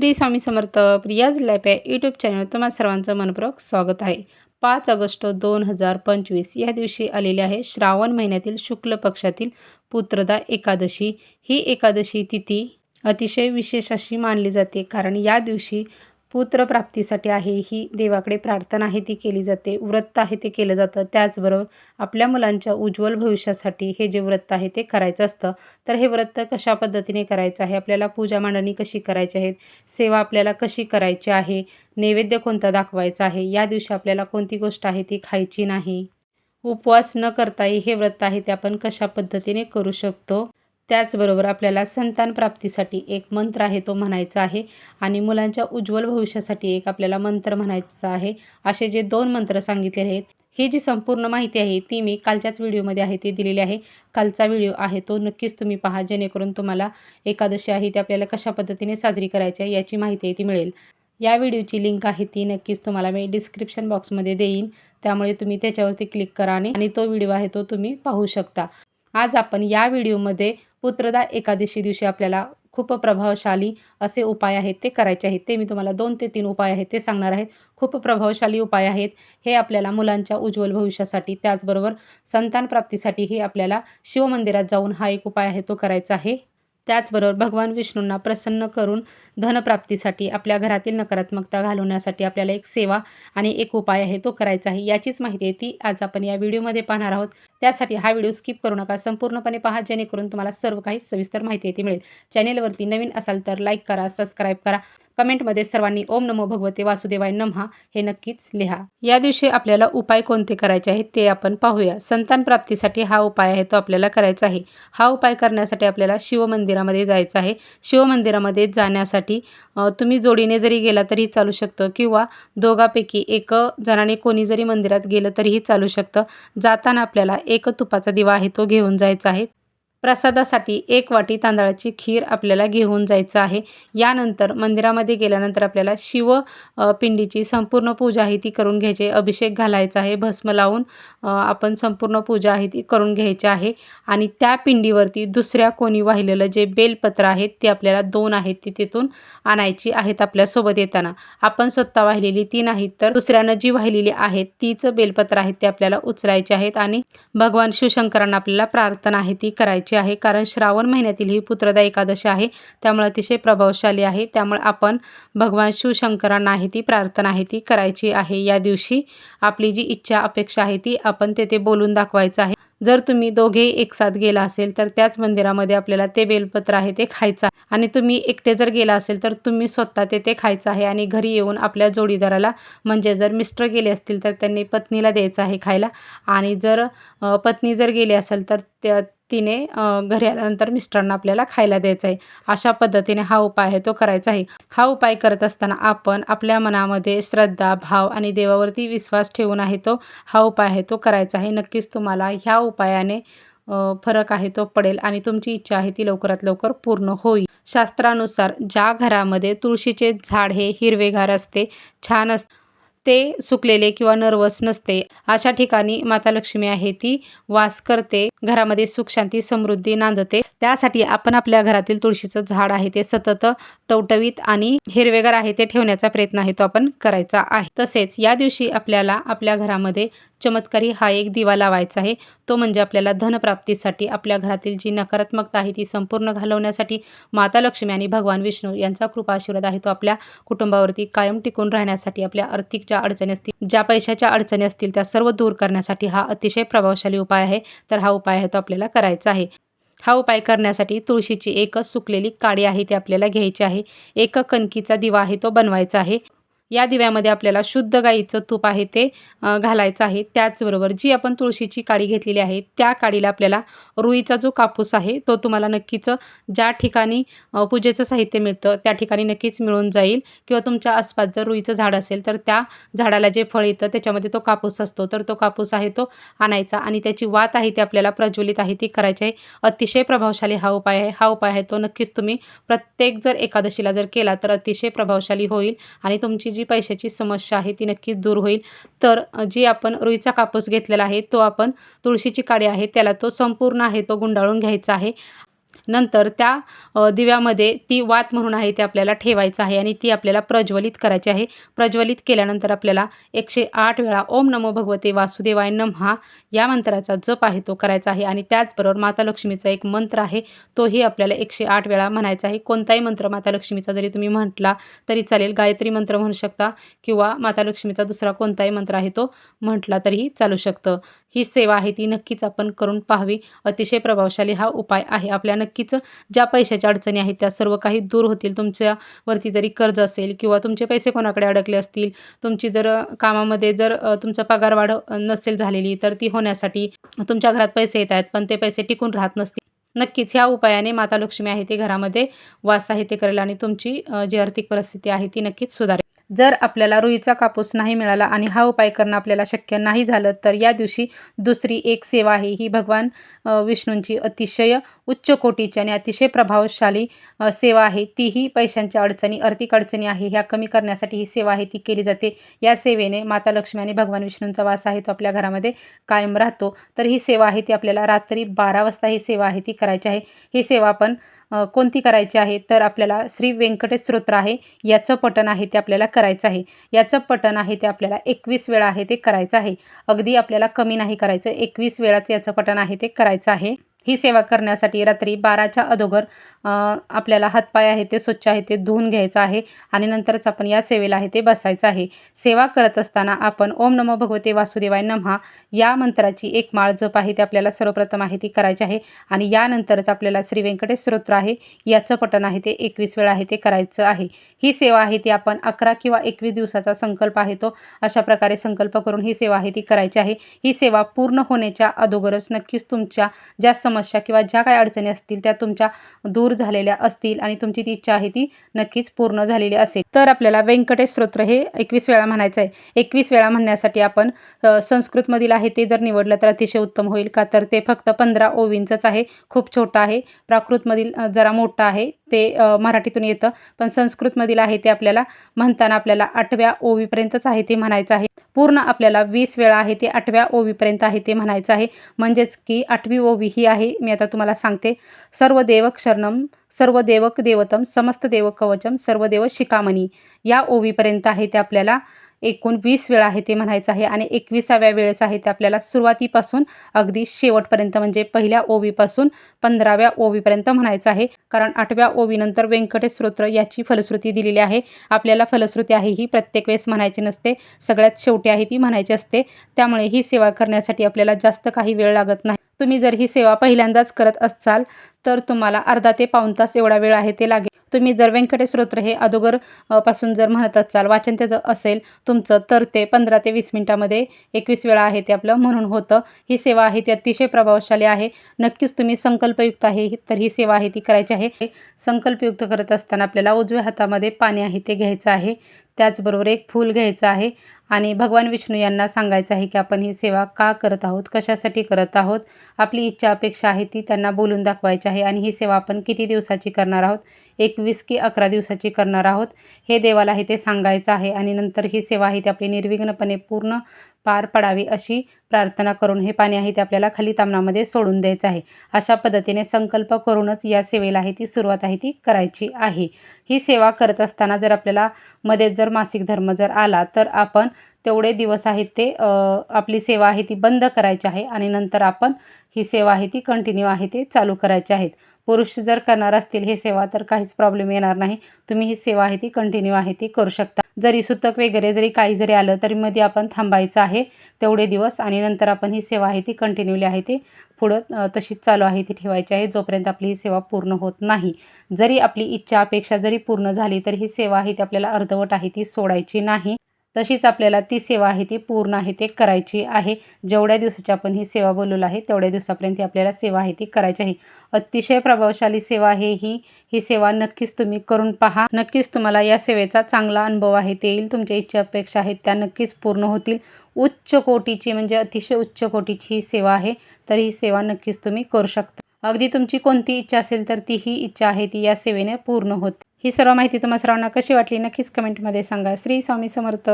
Shri Swami Samarth Priya's lap या YouTube channel तुम्हा सर्वांचं मनपूर्वक स्वागत आहे. पाच ऑगस्ट दोन हजार पंचवीस या दिवशी आलेले आहे श्रावण महिन्यातील शुक्ल पक्षातील पुत्रदा एकादशी. ही एकादशी तिथी अतिशय विशेष अशी मानली जाते कारण या दिवशी पुत्रप्राप्तीसाठी आहे. ही देवाकडे प्रार्थना आहे ती केली जाते. व्रत आहे ते केलं जातं. त्याचबरोबर आपल्या मुलांच्या उज्ज्वल भविष्यासाठी हे जे व्रत आहे ते करायचं असतं. तर हे व्रत कशा पद्धतीने करायचं आहे? आपल्याला पूजा मांडणी कशी करायची आहेत सेवा आपल्याला कशी करायची आहे? नैवेद्य कोणता दाखवायचा आहे? या दिवशी आपल्याला कोणती गोष्ट आहे ती खायची नाही? उपवास न करताही हे व्रत आहे ते आपण कशा पद्धतीने करू शकतो? त्याचबरोबर आपल्याला संतान प्राप्तीसाठी एक मंत्र आहे तो म्हणायचा आहे आणि मुलांच्या उज्ज्वल भविष्यासाठी एक आपल्याला मंत्र म्हणायचा आहे. असे जे दोन मंत्र सांगितले आहेत ही जी संपूर्ण माहिती आहे ती मी कालच्याच व्हिडिओमध्ये आहे ती दिलेली आहे. कालचा व्हिडिओ आहे तो नक्कीच तुम्ही पहा जेणेकरून तुम्हाला एकादशी आहे ती आपल्याला कशा पद्धतीने साजरी करायची आहे याची माहिती आहे ती मिळेल. या व्हिडिओची लिंक आहे ती नक्कीच तुम्हाला मी डिस्क्रिप्शन बॉक्समध्ये देईन. त्यामुळे तुम्ही त्याच्यावरती क्लिक करा आणि तो व्हिडिओ आहे तो तुम्ही पाहू शकता. आज आपण या व्हिडिओमध्ये पुत्रदा एकादशी दिवशी आपल्याला खूप प्रभावशाली असे उपाय आहेत ते करायचे आहेत. ते मी तुम्हाला दोन ते तीन उपाय आहेत ते सांगणार आहेत. खूप प्रभावशाली उपाय आहेत. हे आपल्याला मुलांच्या उज्ज्वल भविष्यासाठी त्याचबरोबर संतान प्राप्तीसाठीही आपल्याला शिवमंदिरात जाऊन हा एक उपाय आहे तो करायचा आहे. त्याचबरोबर भगवान विष्णूंना प्रसन्न करून धनप्राप्तीसाठी आपल्या घरातील नकारात्मकता घालवण्यासाठी आपल्याला एक सेवा आणि एक उपाय आहे तो करायचा आहे. याचीच माहिती आहे ती आज आपण या व्हिडिओमध्ये पाहणार आहोत. त्यासाठी हा व्हिडिओ स्किप करू नका संपूर्णपणे पहा जेणेकरून तुम्हाला सर्व काही सविस्तर माहिती मिळेल. चॅनेलवरती नवीन असाल तर लाईक करा सबस्क्राईब करा. कमेंटमध्ये सर्वांनी ओम नमो भगवते वासुदेवाय नमहा हे नक्कीच लिहा. या दिवशी आपल्याला उपाय कोणते करायचे आहेत ते आपण पाहूया. संतान प्राप्तीसाठी हा उपाय आहे तो आपल्याला करायचा आहे. हा उपाय करण्यासाठी आपल्याला शिवमंदिरामध्ये जायचं आहे. शिवमंदिरामध्ये जाण्यासाठी तुम्ही जोडीने जरी गेला तरी चालू शकतं किंवा दोघापैकी एक जणाने कोणी जरी मंदिरात गेलं तरीही चालू शकतं. जाताना आपल्याला एक तुपाचा दिवा आहे तो घेऊन जायचा आहे. प्रसादासाठी एक वाटी तांदळाची खीर आपल्याला घेऊन जायचं आहे. यानंतर मंदिरामध्ये गेल्यानंतर आपल्याला शिव पिंडीची संपूर्ण पूजा आहे ती करून घ्यायची अभिषेक घालायचा आहे भस्म लावून आपण संपूर्ण पूजा आहे ती करून घ्यायची आहे. आणि त्या पिंडीवरती दुसऱ्या कोणी वाहिलेलं जे बेलपत्र आहेत ते आपल्याला दोन आहेत ती तिथून आणायची आहेत आपल्यासोबत येताना. आपण स्वतः वाहिलेली ती नाहीत तर दुसऱ्यानं जी वाहिलेली आहेत तीच बेलपत्र आहेत ते आपल्याला उचलायचे आहेत. आणि भगवान शिवशंकरांना आपल्याला प्रार्थना आहे ती करायची आहे. कारण श्रावण महिन्यातील ही पुत्रदा एकादशी आहे. त्यामुळे अतिशय प्रभावशाली आहे. त्यामुळे आपण भगवान शिवशंकरांना आहे ती प्रार्थना आहे ती करायची आहे. या दिवशी आपली जी इच्छा अपेक्षा आहे ती आपण तेथे बोलून दाखवायचं आहे. जर तुम्ही दोघेही एकसाथ गेला असेल तर त्याच मंदिरामध्ये आपल्याला ते बेलपत्र आहे ते खायचं आणि तुम्ही एकटे जर गेला असेल तर तुम्ही स्वतः ते ते खायचं आहे. आणि घरी येऊन आपल्या जोडीदाराला म्हणजे जर मिस्टर गेले असतील तर त्यांनी पत्नीला द्यायचं आहे खायला. आणि जर पत्नी जर गेली असेल तर त्या तिने घरी आल्यानंतर मिस्टरांना आपल्याला खायला द्यायचं आहे अशा पद्धतीने हा उपाय आहे तो करायचा आहे. हा उपाय करत असताना आपण आपल्या मनामध्ये श्रद्धा भाव आणि देवावरती विश्वास ठेवून आहे तो हा उपाय आहे तो करायचा आहे. नक्कीच तुम्हाला ह्या उपायाने फरक आहे तो पडेल आणि तुमची इच्छा आहे ती लवकरात लवकर पूर्ण होईल. शास्त्रानुसार ज्या घरामध्ये तुळशीचे झाड हे हिरवेगार असते छान असते ते सुकलेले किंवा नर्वस नसते अशा ठिकाणी माता लक्ष्मी आहे ती वास करते घरामध्ये सुख शांती समृद्धी नांदते. त्यासाठी आपण आपल्या घरातील तुळशीचं झाड आहे ते सतत टवटवीत आणि हिरवेगार आहे ते ठेवण्याचा प्रयत्न आहे तो आपण करायचा आहे. तसेच या दिवशी आपल्याला आपल्या घरामध्ये चमत्कारी हा एक दिवा लावायचा आहे. तो म्हणजे आपल्याला धनप्राप्तीसाठी आपल्या घरातील जी नकारात्मकता आहे ती संपूर्ण घालवण्यासाठी माता लक्ष्मी आणि भगवान विष्णू यांचा कृपा आशीर्वाद आहे. तो आपल्या कुटुंबावरती कायम टिकून राहण्यासाठी आपल्या आर्थिक ज्या अडचणी असतील ज्या पैशाच्या अडचणी असतील त्या सर्व दूर करण्यासाठी हा अतिशय प्रभावशाली उपाय आहे. तर हा उपाय आहे तो आपल्याला करायचा आहे. हा उपाय करण्यासाठी तुळशीची एक सुकलेली काडी आहे ती आपल्याला घ्यायची आहे. एक कणकीचा दिवा आहे तो बनवायचा आहे. या दिव्यामध्ये आपल्याला शुद्ध गाईचं तूप आहे ते घालायचं आहे. त्याचबरोबर जी आपण तुळशीची काडी घेतलेली आहे त्या काडीला आपल्याला रुईचा जो कापूस आहे तो तुम्हाला नक्कीच ज्या ठिकाणी पूजेचं साहित्य मिळतं त्या ठिकाणी नक्कीच मिळून जाईल. किंवा तुमच्या आसपास जर रुईचं झाड असेल तर त्या झाडाला जे फळ येतं त्याच्यामध्ये तो कापूस असतो. तर तो कापूस आहे तो आणायचा आणि त्याची वात आहे ती आपल्याला प्रज्वलित आहे ती करायची आहे. अतिशय प्रभावशाली हा उपाय आहे. हा उपाय आहे तो नक्कीच तुम्ही प्रत्येक जर एकादशीला जर केला तर अतिशय प्रभावशाली होईल आणि तुमची जी पैशाची समस्या आहे ती नक्कीच दूर होईल. तर जी आपण रुईचा कापूस घेतलेला आहे तो आपण तुळशीची काडी आहे त्याला तो संपूर्ण आहे तो गुंडाळून घ्यायचा आहे. नंतर त्या दिव्यामध्ये ती वात म्हणून आहे ते आपल्याला ठेवायचं आहे आणि ती आपल्याला प्रज्वलित करायची आहे. प्रज्वलित केल्यानंतर आपल्याला एकशे आठ वेळा ओम नमो भगवते वासुदेवाय नमहा या मंत्राचा जप आहे तो करायचा आहे. आणि त्याचबरोबर माता लक्ष्मीचा एक मंत्र आहे तोही आपल्याला एकशे आठ वेळा म्हणायचा आहे. कोणताही मंत्र माता लक्ष्मीचा जरी तुम्ही म्हटला तरी चालेल. गायत्री मंत्र म्हणू शकता किंवा माता लक्ष्मीचा दुसरा कोणताही मंत्र आहे तो म्हटला तरीही चालू शकतं. ही सेवा आहे ती नक्कीच आपण करून पाहावी. अतिशय प्रभावशाली हा उपाय आहे. आपल्या नक्की नक्कीच ज्या पैशाच्या अडचणी आहेत त्या सर्व काही दूर होतील. तुमच्यावरती जरी कर्ज असेल किंवा तुमचे पैसे कोणाकडे अडकले असतील तुमची जर कामामध्ये जर तुमचा पगार वाढ नसेल झालेली तर ती होण्यासाठी तुमच्या घरात पैसे येत आहेत पण ते पैसे टिकून राहत नसतील. नक्कीच ह्या उपायाने माता लक्ष्मी आहे ते घरामध्ये वास आहे ते करेल आणि तुमची जी आर्थिक परिस्थिती आहे ती नक्कीच सुधारेल. जर आपल्याला रुईचा कापूस नाही मिळाला आणि हा उपाय करणं आपल्याला शक्य नाही झालं तर या दिवशी दुसरी एक सेवा आहे. ही भगवान विष्णूंची अतिशय उच्च कोटीची आणि अतिशय प्रभावशाली सेवा आहे. तीही पैशांच्या अडचणी आर्थिक अडचणी आहे. ह्या कमी करण्यासाठी ही सेवा आहे. ती केली जाते. या सेवेने माता लक्ष्मी आणि भगवान विष्णूंचा वास आहे. तो आपल्या घरामध्ये कायम राहतो. तर ही सेवा आहे. ती आपल्याला रात्री बारा वाजता ही सेवा आहे. ती करायची आहे. ही सेवा आपण कोणती करायची आहे? तर आपल्याला श्री व्यंकटेश स्तोत्र आहे. याचं पठण आहे. ते आपल्याला करायचं आहे. याचं पठण आहे. ते आपल्याला एकवीस वेळा आहे. ते करायचं आहे. अगदी आपल्याला कमी नाही करायचं. एकवीस वेळाचं याचं पठण आहे. ते करायचं आहे. ही सेवा करण्यासाठी रात्री बाराच्या अगोदर आपल्याला हातपाय आहे ते स्वच्छ आहे ते धुवून घ्यायचं आहे आणि नंतरच आपण या सेवेला आहे ते बसायचं आहे. सेवा करत असताना आपण ओम नमो भगवते वासुदेवाय नमहा. या मंत्राची एक माळ जप आहे ते आपल्याला सर्वप्रथम आहे ती करायची आहे आणि यानंतरच आपल्याला श्री व्यंकटेश स्तोत्र आहे. याचं पठण आहे ते एकवीस वेळा आहे ते करायचं आहे. ही सेवा आहे ती आपण अकरा किंवा एकवीस दिवसाचा संकल्प आहे तो अशा प्रकारे संकल्प करून ही सेवा आहे ती करायची आहे. ही सेवा पूर्ण होण्याच्या अगोदरच नक्कीच तुमच्या ज्या समस्या किंवा ज्या काही अडचणी असतील त्या तुमच्या दूर झालेल्या असतील आणि तुमची ती इच्छा आहे ती नक्कीच पूर्ण झालेली असेल. तर आपल्याला व्यंकटेश स्तोत्र हे एकवीस वेळा म्हणायचं आहे एकवीस वेळा म्हणण्यासाठी आपण संस्कृतमधील आहे ते जर निवडलं तर अतिशय उत्तम होईल का तर ते फक्त पंधरा ओवींचंच आहे खूप छोटं आहे. प्राकृतमधील जरा मोठं आहे ते मराठीतून येतं. पण संस्कृतमधील आहे ते आपल्याला म्हणताना आपल्याला आठव्या ओवीपर्यंतच आहे ते म्हणायचं आहे. पूर्ण आपल्याला वीस वेळा आहे ते आठव्या ओवीपर्यंत आहे ते म्हणायचं आहे. म्हणजेच की आठवी ओवी ही आहे. मी आता तुम्हाला सांगते. सर्व देवक शरणम सर्व देवक देवतम समस्त देवक कवचम सर्व देव शिकामणी या ओवीपर्यंत आहे ते आपल्याला एकूण वीस वेळा आहे ते म्हणायचं आहे आणि एकविसाव्या वेळेस आहे ते आपल्याला सुरुवातीपासून अगदी शेवटपर्यंत म्हणजे पहिल्या ओवीपासून पंधराव्या ओवीपर्यंत म्हणायचं आहे. कारण आठव्या ओवीनंतर व्यंकटेश स्तोत्र याची फलश्रुती दिलेली आहे. आपल्याला फलश्रुती आहे ही प्रत्येक वेळेस म्हणायची नसते. सगळ्यात शेवटी आहे ती म्हणायची असते. त्यामुळे ही सेवा करण्यासाठी आपल्याला जास्त काही वेळ लागत नाही. तुम्ही जर ही सेवा पहिल्यांदाच करत असाल तर तुम्हाला अर्धा ते पाऊण तास एवढा वेळ आहे ते लागेल. तुम्ही जर व्यंकटेश्तोत्र हे अगोदरपासून जर म्हणत असाल वाचन त्याचं असेल तुमचं तर ते पंधरा ते वीस मिनटामध्ये एकवीस वेळा आहे ते आपलं म्हणून होतं. ही सेवा आहे ती अतिशय प्रभावशाली आहे. नक्कीच तुम्ही संकल्पयुक्त आहे तर ही सेवा आहे ती करायची आहे. संकल्पयुक्त करत असताना आपल्याला उजव्या हातामध्ये पाणी आहे ते घ्यायचं आहे. त्याचबरोबर एक फूल घ्यायचं आहे. आणि भगवान विष्णू यांना सांगायचं आहे की आपण ही सेवा का करत आहोत? कशासाठी करत आहोत? आपली इच्छा अपेक्षा आहे ती त्यांना बोलून दाखवायची आहे आणि ही सेवा आपण किती दिवसाची करणार आहोत? एकवीस की अकरा दिवसाची करणार आहोत? हे देवाला आहे ते सांगायचं आहे आणि नंतर ही सेवा आहे ती आपली निर्विघ्नपणे पूर्ण पार पडावी अशी प्रार्थना करून हे पाणी आहे ते आपल्याला खाली तामणामध्ये सोडून द्यायचं आहे. अशा पद्धतीने संकल्प करूनच या सेवेला आहे ती सुरुवात आहे ती करायची आहे. ही सेवा करत असताना जर आपल्याला मध्ये जर मासिक धर्म जर आला तर आपण तेवढे दिवस आहेत ते आपली सेवा आहे ती बंद करायची आहे आणि नंतर आपण ही सेवा आहे ती कंटिन्यू आहे ते चालू करायची आहेत. पुरुष जर करणार असतील हे सेवा तर काहीच प्रॉब्लेम येणार नाही. तुम्ही ही सेवा आहे ती कंटिन्यू आहे ती करू शकता. जरी सुतक वगैरे जरी काही जरी आलं तरी मध्ये आपण थांबायचं आहे तेवढे दिवस आणि नंतर आपण ही सेवा आहे ती कंटिन्यूली आहे ती पुढं तशीच चालू आहे ती ठेवायची आहे जोपर्यंत आपली ही सेवा पूर्ण होत नाही. जरी आपली इच्छा अपेक्षा जरी पूर्ण झाली तर ही सेवा आहे ती आपल्याला अर्धवट आहे ती सोडायची नाही. तशीच आपल्याला ती सेवा आहे ती पूर्ण आहे ते करायची आहे. जेवढ्या दिवसाची आपण ही सेवा बोलवलं आहे तेवढ्या दिवसापर्यंत ही आपल्याला सेवा आहे ती करायची आहे. अतिशय प्रभावशाली सेवा आहे ही. ही सेवा नक्कीच तुम्ही करून पहा. नक्कीच तुम्हाला या सेवेचा चांगला अनुभव आहे ते येईल. तुमच्या इच्छा अपेक्षा आहेत त्या नक्कीच पूर्ण होतील. उच्च कोटीची म्हणजे अतिशय उच्च कोटीची ही सेवा आहे तर ही सेवा नक्कीच तुम्ही करू शकता. अगदी तुमची कोणती इच्छा असेल तर ती ही इच्छा आहे ती या सेवेने पूर्ण होते. ही सर्व माहिती तुम्हा सर्वांना कशी वाटली नक्कीच कमेंटमध्ये सांगा. श्री स्वामी समर्थ.